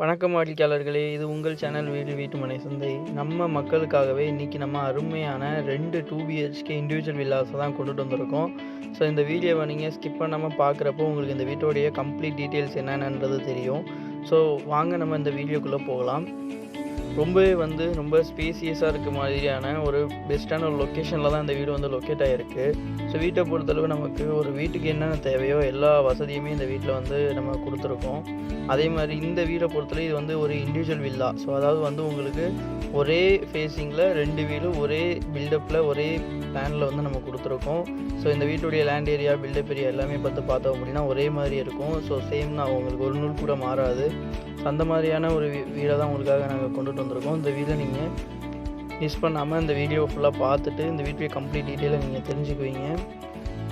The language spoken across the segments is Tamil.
வணக்கம் வாடிக்கையாளர்களே இது உங்கள் சேனல் வீடு வீட்டுமனை சந்தை. நம்ம மக்களுக்காகவே இன்றைக்கி நம்ம அருமையான ரெண்டு டூ பிஹெச்கே இண்டிவிஜுவல் வில்லாஸை தான் கொண்டுட்டு வந்திருக்கோம். ஸோ இந்த வீடியோவை நீங்கள் ஸ்கிப் பண்ணாமல் பார்க்குறப்போ உங்களுக்கு இந்த வீட்டோடைய கம்ப்ளீட் டீட்டெயில்ஸ் என்னென்னன்றது தெரியும். ஸோ வாங்க நம்ம இந்த வீடியோக்குள்ளே போகலாம். ரொம்பவே வந்து ரொம்ப ஸ்பேசியஸாக இருக்க மாதிரியான ஒரு பெஸ்ட்டான ஒரு லொக்கேஷனில் தான் இந்த வீடு வந்து லொக்கேட் ஆகிருக்கு ஸோ வீட்டை பொறுத்தளவு நமக்கு ஒரு வீட்டுக்கு என்னென்ன தேவையோ எல்லா வசதியுமே இந்த வீட்டில் வந்து நம்ம கொடுத்துருக்கோம். அதே மாதிரி இந்த வீடை பொறுத்தளவு இது வந்து ஒரு இண்டிவிஜுவல் வில்லா ஸோ அதாவது வந்து உங்களுக்கு ஒரே ஃபேஸிங்கில் ரெண்டு வீடும் ஒரே பில்டப்பில் ஒரே பிளானில் வந்து நம்ம கொடுத்துருக்கோம். ஸோ இந்த வீட்டுடைய லேண்ட் ஏரியா பில்டப் ஏரியா எல்லாமே பார்த்து பார்த்தோம் அப்படின்னா ஒரே மாதிரி இருக்கும். ஸோ சேம் தான். உங்களுக்கு ஒரு நூல் கூட மாறாது. அந்த மாதிரியான ஒரு வீ- வீடை தான் உங்களுக்காக நாங்கள் கொண்டுட்டு வந்திருக்கோம். இந்த வீடை நீங்கள் மிஸ் பண்ணாமல் இந்த வீடியோ ஃபுல்லாக பார்த்துட்டு இந்த வீட்டுடைய கம்ப்ளீட் டீட்டெயிலை நீங்கள் தெரிஞ்சுக்குவீங்க.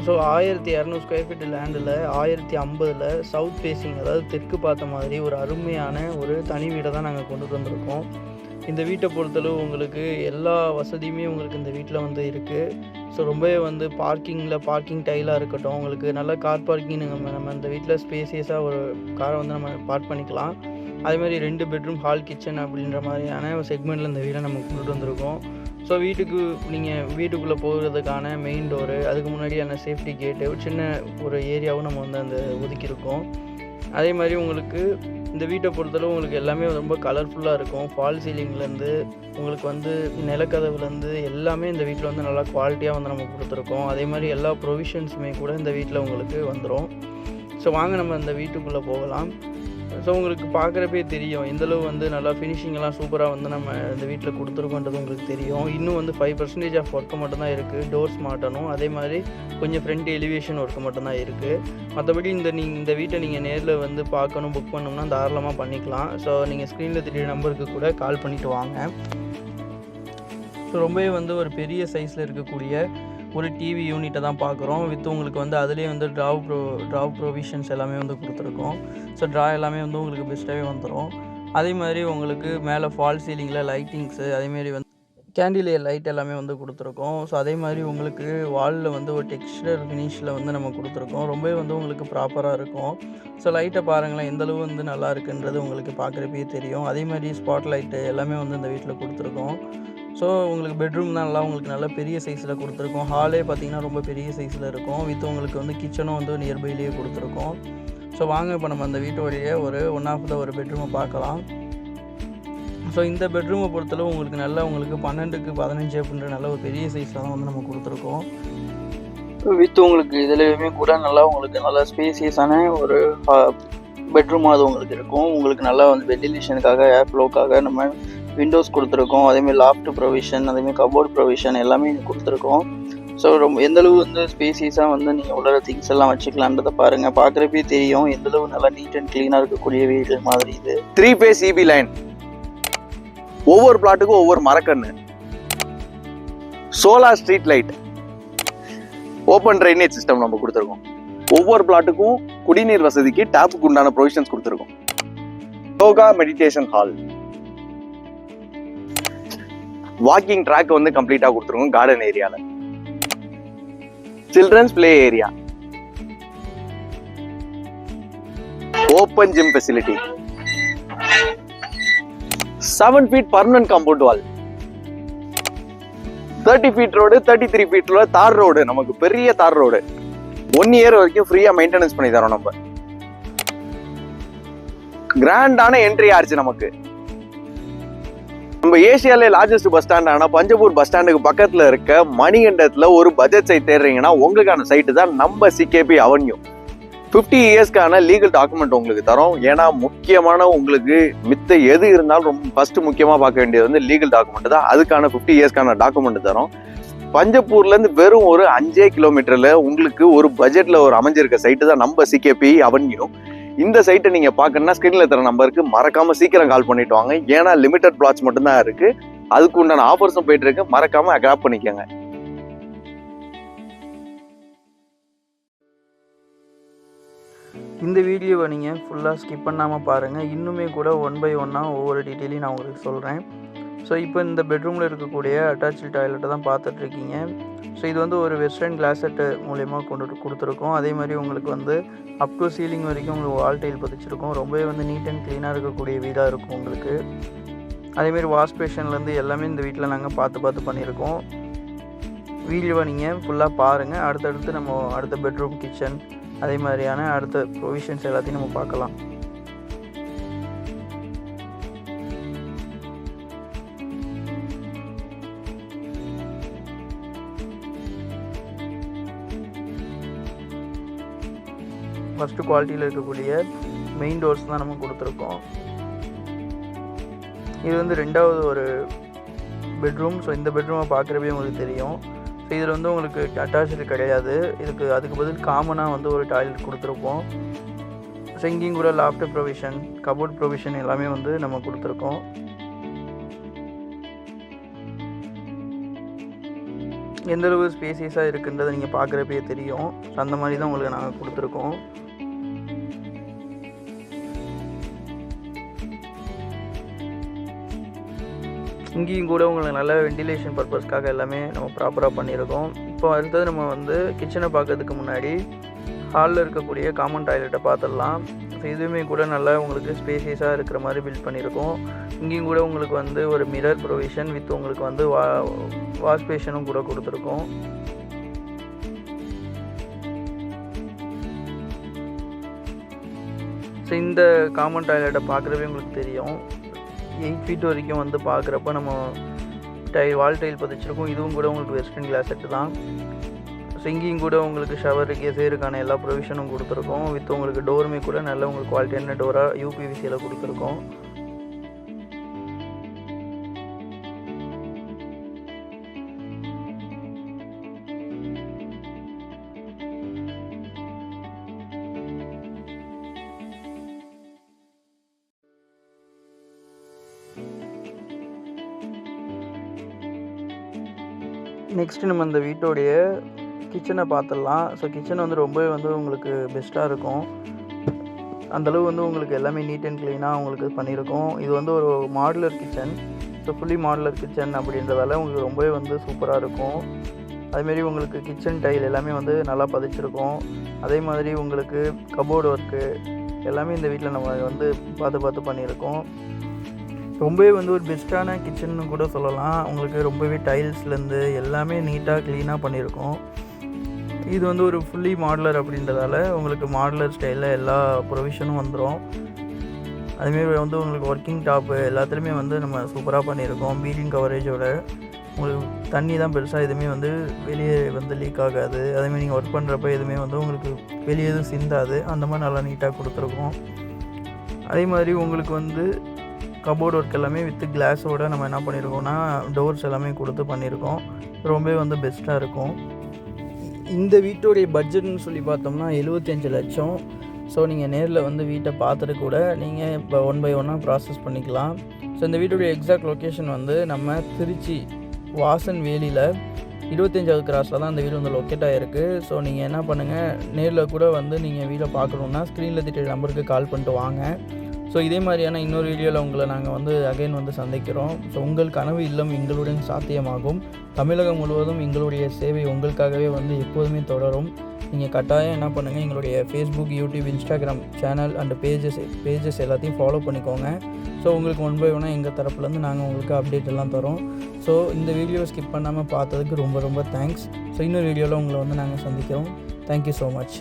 ஸோ ஆயிரத்தி இரநூறு ஸ்கொயர் ஃபீட் லேண்டில் ஆயிரத்தி ஐம்பதில் சவுத் ஃபேஸிங் அதாவது தெற்கு பார்த்த மாதிரி ஒரு அருமையான ஒரு தனி வீடை தான் நாங்கள் கொண்டுட்டு வந்திருக்கோம். இந்த வீட்டை பொறுத்தளவு உங்களுக்கு எல்லா வசதியுமே உங்களுக்கு இந்த வீட்டில் வந்து இருக்குது ஸோ ரொம்பவே வந்து பார்க்கிங்கில் பார்க்கிங் டைலாக இருக்கட்டும் உங்களுக்கு நல்ல கார் பார்க்கிங் நம்ம நம்ம இந்த வீட்டில் ஸ்பேசியஸாக ஒரு காரை வந்து நம்ம பார்க் பண்ணிக்கலாம். அதே மாதிரி ரெண்டு பெட்ரூம் ஹால் கிச்சன் அப்படின்ற மாதிரியான ஒரு செக்மெண்ட்டில் இந்த வீடை நம்ம கொண்டுட்டு வந்திருக்கோம். ஸோ வீட்டுக்கு நீங்கள் வீட்டுக்குள்ளே போகிறதுக்கான மெயின் டோரு அதுக்கு முன்னாடியான சேஃப்டி கேட்டு ஒரு சின்ன ஒரு ஏரியாவும் நம்ம வந்து அந்த ஒதுக்கியிருக்கோம். அதே மாதிரி உங்களுக்கு இந்த வீட்டை பொறுத்தளவு உங்களுக்கு எல்லாமே ரொம்ப கலர்ஃபுல்லாக இருக்கும். ஃபால் சீலிங்லேருந்து உங்களுக்கு வந்து நிலக்கதவுலேருந்து எல்லாமே இந்த வீட்டில் வந்து நல்லா குவாலிட்டியாக வந்து நம்ம கொடுத்துருக்கோம். அதே மாதிரி எல்லா ப்ரொவிஷன்ஸுமே கூட இந்த வீட்டில் உங்களுக்கு வந்துடும் ஸோ வாங்க நம்ம இந்த வீட்டுக்குள்ளே போகலாம். ஸோ உங்களுக்கு பார்க்குறப்பே தெரியும். இந்தளவு வந்து நல்லா ஃபினிஷிங்லாம் சூப்பராக வந்து நம்ம இந்த வீட்டில் கொடுத்துருக்கோன்றது உங்களுக்கு தெரியும். இன்னும் வந்து ஃபைவ் பர்சன்டேஜ் ஆஃப் ஒர்க்கு மட்டும்தான் இருக்குது டோர்ஸ் மாட்டணும். அதே மாதிரி கொஞ்சம் ஃப்ரண்ட் எலிவேஷன் ஒர்க்கு மட்டும்தான் இருக்குது மற்றபடி இந்த நீங்கள் இந்த வீட்டை நீங்கள் நேரில் வந்து பார்க்கணும் புக் பண்ணணும்னா தாராளமாக பண்ணிக்கலாம். ஸோ நீங்கள் ஸ்க்ரீனில் தெரிய நம்பருக்கு கூட கால் பண்ணிவிட்டு வாங்க. ஸோ ரொம்பவே வந்து ஒரு பெரிய சைஸில் இருக்கக்கூடிய ஒரு டிவி யூனிட்டை தான் பார்க்குறோம். வித் உங்களுக்கு வந்து அதுலேயே வந்து ட்ராவ் ப்ரோ ட்ராவ் ப்ரொவிஷன்ஸ் எல்லாமே வந்து கொடுத்துருக்கோம். ஸோ ட்ரா எல்லாமே வந்து உங்களுக்கு பெஸ்ட்டாகவே வந்துடும் அதே மாதிரி உங்களுக்கு மேலே ஃபால் சீலிங்கில் லைட்டிங்ஸு அதேமாரி வந்து கேண்டிலியர் லைட் எல்லாமே வந்து கொடுத்துருக்கோம். ஸோ அதே மாதிரி உங்களுக்கு வாலில் வந்து ஒரு டெக்ஸ்டர் ஃபினிஷில் வந்து நம்ம கொடுத்துருக்கோம். ரொம்பவே வந்து உங்களுக்கு ப்ராப்பராக இருக்கும். ஸோ லைட்டை பாருங்களேன் எந்தளவு வந்து நல்லா இருக்குன்றது உங்களுக்கு பார்க்குறப்பே தெரியும். அதே மாதிரி ஸ்பாட் லைட்டு எல்லாமே வந்து இந்த வீட்டில் கொடுத்துருக்கோம். ஸோ உங்களுக்கு பெட்ரூம் தான் நல்லா உங்களுக்கு நல்ல பெரிய சைஸில் கொடுத்துருக்கோம். ஹாலே பார்த்தீங்கன்னா ரொம்ப பெரிய சைஸில் இருக்கும். வித் உங்களுக்கு வந்து கிச்சனும் வந்து நியர்பைலேயே கொடுத்துருக்கோம். ஸோ வாங்க இப்போ நம்ம அந்த வீட்டோடைய ஒரு ஒன் ஆஃப் த ஒரு பெட்ரூமை பார்க்கலாம். ஸோ இந்த பெட்ரூமை பொறுத்தளவு உங்களுக்கு நல்ல உங்களுக்கு பன்னெண்டுக்கு பதினஞ்சு அப்படின்ற நல்ல ஒரு பெரிய சைஸில் தான் வந்து நம்ம கொடுத்துருக்கோம். வித் உங்களுக்கு இதுலேயுமே கூட நல்லா உங்களுக்கு நல்லா ஸ்பேசியஸான ஒரு பெட்ரூமாக அது உங்களுக்கு இருக்கும். உங்களுக்கு நல்லா வந்து வெண்டிலேஷனுக்காக ஏர் ஃப்ளோக்காக நம்ம விண்டோஸ் கொடுத்துருக்கோம் அதேமாதிரி லாஃப்ட் ப்ரொவிஷன் அதேமாதிரி கபோர்ட் ப்ரொவிஷன் எல்லாமே கொடுத்துருக்கோம். ஸோ ரொம்ப எந்தளவு வந்து ஸ்பேசிஸாக வந்து நீங்கள் உள்ள திங்ஸ் எல்லாம் வச்சுக்கலான்றதை பாருங்கள் பார்க்குறப்பே தெரியும் எந்தளவு நல்லா நீட் அண்ட் க்ளீனாக இருக்கக்கூடிய வீடு மாதிரி இது. த்ரீ பே சிபி லைன் ஒவ்வொரு பிளாட்டுக்கும் ஒவ்வொரு மரக்கண்ணு. Solar street light open drainage system நம்ம கொடுத்துருக்கோம். ஒவ்வொரு பிளாட்டுக்கும் குடிநீர் வசதிக்கு டேப்புக்கு உண்டான ப்ரொவிஷன்ஸ் கொடுத்துருக்கோம். Yoga meditation hall walking track வந்து கம்ப்ளீட்டா கொடுத்துருக்கோம் கார்டன் ஏரியாவில் children's play area open gym facility seven feet permanent compound wall thirty feet road thirty three feet தார் ரோடு நமக்கு பெரிய தார் ரோடு ஒன் இயர் வரைக்கும் ஃப்ரீயா மெயின்டெனன்ஸ் பண்ணி தரோம் நம்ம. கிராண்டான என்ட்ரி ஆச்சு நமக்கு. நம்ம ஏசியாலே லார்ஜஸ்ட் பஸ் ஸ்டாண்டான பஞ்சபூர் பஸ் ஸ்டாண்டுக்கு பக்கத்துல இருக்க மணிகண்டத்துல ஒரு பட்ஜெட் சைட் தேடுறீங்கன்னா உங்களுக்கான சைட்டு தான் நம்ம சிகேபி அவென்யூ 50 இயர்ஸ்க்கான லீகல் டாக்குமெண்ட் உங்களுக்கு தரோம். ஏன்னா முக்கியமான உங்களுக்கு மித்த எது இருந்தாலும் ரொம்ப ஃபர்ஸ்ட் முக்கியமாக பார்க்க வேண்டியது வந்து லீகல் டாக்குமெண்ட் தான். அதுக்கான 50 இயர்ஸ்க்கான டாக்குமெண்ட் தரோம். பஞ்சப்பூர்லேருந்து வெறும் ஒரு அஞ்சே கிலோமீட்டரில் உங்களுக்கு ஒரு பட்ஜெட்டில் ஒரு அமைஞ்சிருக்க சைட்டு தான் நம்ம சிகேபி அவென்யூ இந்த சைட்டை நீங்க பார்க்கணுன்னா ஸ்கிரீன்ல தர நம்பருக்கு மறக்காம சீக்கிரம் கால் பண்ணிட்டு வாங்க. ஏன்னா லிமிடெட் பிளாட்ஸ் மட்டும்தான் இருக்கு. அதுக்கு உண்டான ஆஃபர்ஸும் போயிட்டு இருக்கு. மறக்காம அக்ராப் பண்ணிக்கோங்க. இந்த வீடியோவை நீங்கள் ஃபுல்லாக ஸ்கிப் பண்ணாமல் பாருங்கள் இன்னுமே கூட ஒன் பை ஒன்னாக ஒவ்வொரு டீட்டெயிலையும் நான் உங்களுக்கு சொல்கிறேன் ஸோ இப்போ இந்த பெட்ரூமில் இருக்கக்கூடிய அட்டாச்சு டாய்லெட்டை தான் பார்த்துட்ருக்கீங்க. ஸோ இது வந்து ஒரு வெஸ்டர்ன் கிளாசெட்டு மூலயமா கொண்டு கொடுத்துருக்கோம். அதே மாதிரி உங்களுக்கு வந்து அப் டு சீலிங் வரைக்கும் உங்களுக்கு வால் டைல் பதிச்சிருக்கோம். ரொம்பவே வந்து நீட் அண்ட் க்ளீனாக இருக்கக்கூடிய வீடாக இருக்கும் உங்களுக்கு. அதேமாரி வாஷ் பேஷன்லேருந்து எல்லாமே இந்த வீட்டில் நாங்கள் பார்த்து பார்த்து பண்ணியிருக்கோம். வீடியோவை நீங்கள் ஃபுல்லாக பாருங்கள் அடுத்தடுத்து நம்ம அடுத்த பெட்ரூம் கிச்சன் அதே மாதிரியான அடுத்த ப்ரொவிஷன்ஸ் எல்லாத்தையும் நம்ம பார்க்கலாம். ஃபஸ்ட்டு குவாலிட்டியில் இருக்கக்கூடிய மெயின் டோர்ஸ் தான் நம்ம கொடுத்துருக்கோம். இது வந்து ரெண்டாவது ஒரு பெட்ரூம் ஸோ இந்த பெட்ரூமை பார்க்குறப்பே உங்களுக்கு தெரியும். ஸோ இதில் வந்து உங்களுக்கு அட்டாச்சு கிடையாது. இதுக்கு அதுக்கு பதில் காமனாக வந்து ஒரு டாய்லெட் கொடுத்துருப்போம் சிங்கிங் கூட லாப்டாப் ப்ரொவிஷன் கபோர்ட் ப்ரொவிஷன் எல்லாமே வந்து நம்ம கொடுத்துருக்கோம். எந்தளவு ஸ்பேசியஸாக இருக்குன்றதை நீங்கள் பார்க்குறப்பே தெரியும். ஸோ அந்த மாதிரி தான் உங்களுக்கு நாங்கள் கொடுத்துருக்கோம். இங்கேயும் கூட உங்களுக்கு நல்ல வெண்டிலேஷன் பர்பஸ்க்காக எல்லாமே நம்ம ப்ராப்பராக பண்ணியிருக்கோம். இப்போ அடுத்தது நம்ம வந்து கிச்சனை பார்க்கறதுக்கு முன்னாடி ஹாலில் இருக்கக்கூடிய காமன் டாய்லெட்டை பார்த்துடலாம். ஸோ இதுவுமே கூட நல்லா உங்களுக்கு ஸ்பேசியஸாக இருக்கிற மாதிரி பில்ட் பண்ணியிருக்கோம். இங்கேயும் கூட உங்களுக்கு வந்து ஒரு மிரர் ப்ரொவிஷன் வித் உங்களுக்கு வந்து வா வாஷ் பேஷனும் கூட கொடுத்துருக்கோம். ஸோ இந்த காமன் டாய்லெட்டை பார்க்குறப்பே உங்களுக்கு தெரியும். எயிட் ஃபீட் வரைக்கும் வந்து பார்க்குறப்ப நம்ம டை வால் டைல் பதிச்சிருக்கோம். இதுவும் கூட உங்களுக்கு வெஸ்டர்ன் கிளாஸ் செட்டு தான். ஸோ இங்கேயும் கூட உங்களுக்கு ஷவருக்கு சேருக்கான எல்லா ப்ரொவிஷனும் கொடுத்துருக்கோம். வித் உங்களுக்கு டோருமே கூட நல்ல உங்களுக்கு குவாலிட்டியான டோராக யூபிவிசியில் கொடுத்துருக்கோம். நெக்ஸ்ட் நம்ம அந்த வீட்டோடைய கிச்சனை பார்த்துடலாம் ஸோ கிச்சன் வந்து ரொம்பவே வந்து உங்களுக்கு பெஸ்ட்டாக இருக்கும். அந்தளவு வந்து உங்களுக்கு எல்லாமே நீட் அண்ட் க்ளீனாக உங்களுக்கு பண்ணியிருக்கோம் இது வந்து ஒரு modular kitchen so fully modular kitchen அப்படின்றதால உங்களுக்கு ரொம்பவே வந்து சூப்பராக இருக்கும். அதுமாரி உங்களுக்கு கிச்சன் டைல் எல்லாமே வந்து நல்லா பதிச்சிருக்கோம். அதே மாதிரி உங்களுக்கு கபோர்டு ஒர்க்கு எல்லாமே இந்த வீட்டில் நம்ம வந்து பார்த்து பார்த்து பண்ணியிருக்கோம் ரொம்பவே வந்து ஒரு பெஸ்ட்டான கிச்சன்னு கூட சொல்லலாம். உங்களுக்கு ரொம்பவே டைல்ஸ்லேருந்து எல்லாமே நீட்டாக க்ளீனாக பண்ணியிருக்கோம் இது வந்து ஒரு ஃபுல்லி மாடலர் அப்படின்றதால உங்களுக்கு மாடலர் ஸ்டைலில் எல்லா ப்ரொவிஷனும் வந்துடும் அதுமாரி வந்து உங்களுக்கு ஒர்க்கிங் டாப்பு எல்லாத்துலேயுமே வந்து நம்ம சூப்பராக பண்ணியிருக்கோம் பீலிங் கவரேஜோட உங்களுக்கு தண்ணி தான் பெருசாக எதுவுமே வந்து வெளியே வந்து லீக் ஆகாது. அதேமாதிரி நீங்கள் ஒர்க் பண்ணுறப்ப எதுவுமே வந்து உங்களுக்கு வெளியே எதுவும் சிந்தாது. அந்த மாதிரி நல்லா நீட்டாக கொடுத்துருக்கோம். அதே மாதிரி உங்களுக்கு வந்து கபோர்ட் ஒர்க் எல்லாமே வித் கிளாஸோட நம்ம என்ன பண்ணியிருக்கோம்னா டோர்ஸ் எல்லாமே கொடுத்து பண்ணியிருக்கோம் ரொம்பவே வந்து பெஸ்ட்டாக இருக்கும். இந்த வீட்டுடைய பட்ஜெட்னு சொல்லி பார்த்தோம்னா எழுபத்தஞ்சு லட்சம். ஸோ நீங்கள் நேரில் வந்து வீட்டை பார்த்துட்டு கூட நீங்கள் இப்போ ஒன் பை ஒன்னாக ப்ராசஸ் பண்ணிக்கலாம். ஸோ இந்த வீட்டுடைய எக்ஸாக்ட் லொக்கேஷன் வந்து நம்ம திருச்சி வாசன் வேலியில் இருபத்தஞ்சாவது கிராஸில் தான் இந்த வீடு வந்து லொக்கேட் ஆகிருக்கு ஸோ நீங்கள் என்ன பண்ணுங்கள் நேரில் கூட வந்து நீங்கள் வீடை பார்க்கணுன்னா ஸ்க்ரீனில் திட்ட நம்பருக்கு கால் பண்ணிட்டு வாங்க. ஸோ இதே மாதிரியான இன்னொரு வீடியோவில் உங்களை நாங்கள் வந்து அகைன் வந்து சந்திக்கிறோம். ஸோ உங்கள் கனவு இல்லம் எங்களுடன் சாத்தியமாகும். தமிழகம் முழுவதும் எங்களுடைய சேவை உங்களுக்காகவே வந்து எப்போதுமே தொடரும். நீங்கள் கட்டாயம் என்ன பண்ணுங்கள் எங்களுடைய Facebook YouTube Instagram channel and pages pages எல்லாத்தையும் ஃபாலோ பண்ணிக்கோங்க. ஸோ உங்களுக்கு ஒன் பை ஒன்னாக எங்கள் தரப்புலேருந்து நாங்கள் உங்களுக்கு அப்டேட் எல்லாம் தரோம். ஸோ இந்த வீடியோவை ஸ்கிப் பண்ணாமல் பார்த்ததுக்கு ரொம்ப ரொம்ப தேங்க்ஸ் ஸோ இன்னொரு வீடியோவில் உங்களை வந்து நாங்கள் சந்திக்கிறோம். Thank you so much